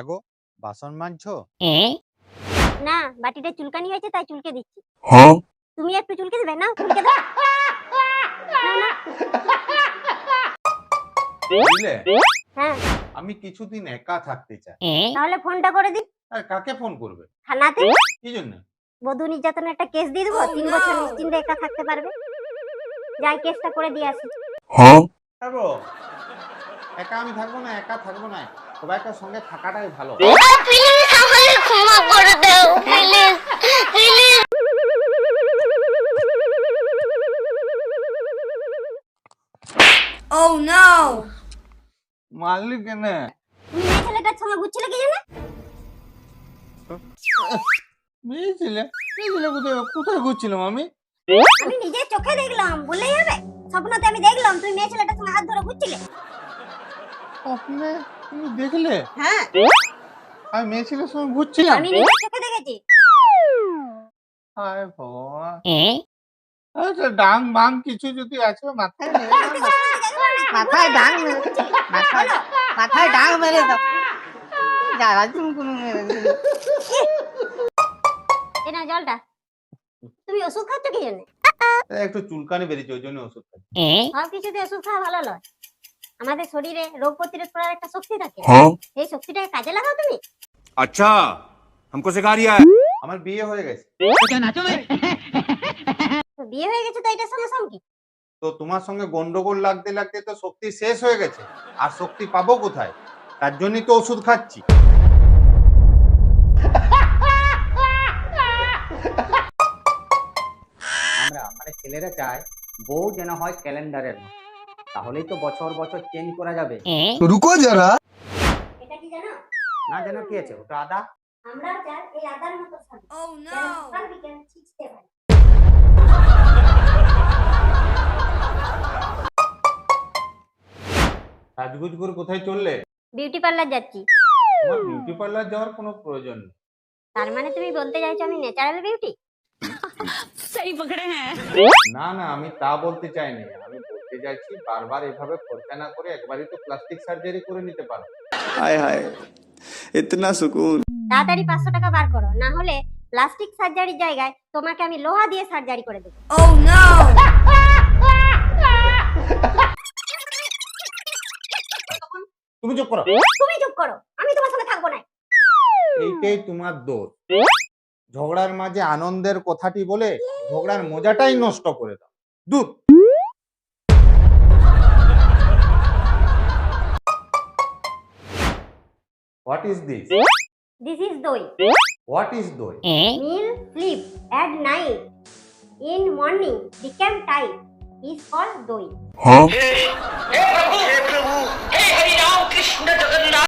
এগো বাসন মাজছো না বাটিটা চুলকানি হয়েছে তাই চুলকে দিচ্ছি। Huh? তুমি একটু চুলকে দেবে না? চুলকে দাও। বুঝলে? হ্যাঁ। আমি কিছুদিন একা থাকতে চাই। তাহলে ফোনটা করে দিন আর কাকে ফোন করবে? থানাতে কি জন্য? বধূ নির্যাতনের একটা কেস দিয়ে দেবো তিন বছর নিশ্চিন্তে একা থাকতে পারবে। যাই কেসটা করে দিয়ে আসি? থাকব? একা আমি থাকব না একা থাকব না? সবাই একটা সঙ্গে থাকাটাই ভালো। প্লিজ আমাকে ক্ষমা করে দাও প্লিজ প্লিজ Oh no! মারলি কেন? তুমি মেয়ে ছেলেটার সঙ্গে ঘুরছিলে কি জন্য মেয়ে ছেলে? মেয়ে ছেলে কোথায়? কোথায় ঘুরছিলাম আমি আমি নিজের চোখে দেখলাম হবে। স্বপ্নতে আমি দেখলাম তুমি মেয়ে ছেলেটার সঙ্গে হাত ধরে ঘুরছিলে। তুমি দেখলে? হ্যাঁ। আমি মেয়ে ছেলের সঙ্গে ঘুরছিলাম। আমি নিজের চোখে দেখেছি। হায় ভগবান। আচ্ছা ডাং বাং কিছু যদি আছে মাথায় মাথায় ডাং মাথায় মাথায় ডাং মেরে দাও। যারা তুমি কোনো মেরে। জলটা। তুমি ওষুধ খাচ্ছ কি জন্য? একটু চুলকানি বেরিয়েছে ওই জন্য ওষুধ খাই সব কিছুতে ওষুধ খাওয়া ভালো নয়। আমাদের শরীরে রোগ প্রতিরোধ করার একটা শক্তি থাকে Huh? এই শক্তিটাকে কাজে লাগাও তুমি अच्छा हमको सिखा रिया है আমার বিয়ে হয়ে গেছে তো বিয়ে হয়ে গেছে তো এটার সঙ্গে সঙ্গে কি তো তোমার সঙ্গে গন্ডগোল লাগতে লাগতে তো শক্তি শেষ হয়ে গেছে আর শক্তি পাবো কোথায় তার জন্যই তো ওষুধ খাচ্ছি আমরা মানে ছেলেরা চায় বউ যেন হয় ক্যালেন্ডারের মতো তাহলেই তো বছর বছর চেঞ্জ করা যাবে। রুকো যারা। এটা কি জানো? না জানো কি আছে? ওটা আদা? আমরা চার এই আদার মতো সাদা ও নো কেন সাজগুজ করে কোথায় চললে? বিউটি পার্লার যাচ্ছি। বিউটি পার্লার যাওয়ার কোনো প্রয়োজন নেই। তার মানে তুমি বলতে চাইছো আমি ন্যাচারাল বিউটি সেই পকড়ে হ্যাঁ। না না আমি তা বলতে চাইনি। বলতে চাইছি বারবার এভাবে খরচা না করে একবারই তো প্লাস্টিক সার্জারি করে নিতে পারো। হায় হায় ইতনা সুকুন। তাড়াতাড়ি পাঁচশো টাকা বার করো না হলে প্লাস্টিক সার্জারির জায়গায় তোমাকে আমি লোহা দিয়ে সার্জারি করে দেব। ও নো oh, তুমি চুপ করো। তুমি চুপ করো আমি তোমার সাথে থাকব না। এইটাই তোমার দোষ। ঝগড়ার মাঝে আনন্দের কথাটি বলে ঝগড়ার মজাটাই নষ্ট করে দাও। দূর। What is this? This is doi. What is doi? Meal sleep at night. In morning become tight. Is called doi. Huh?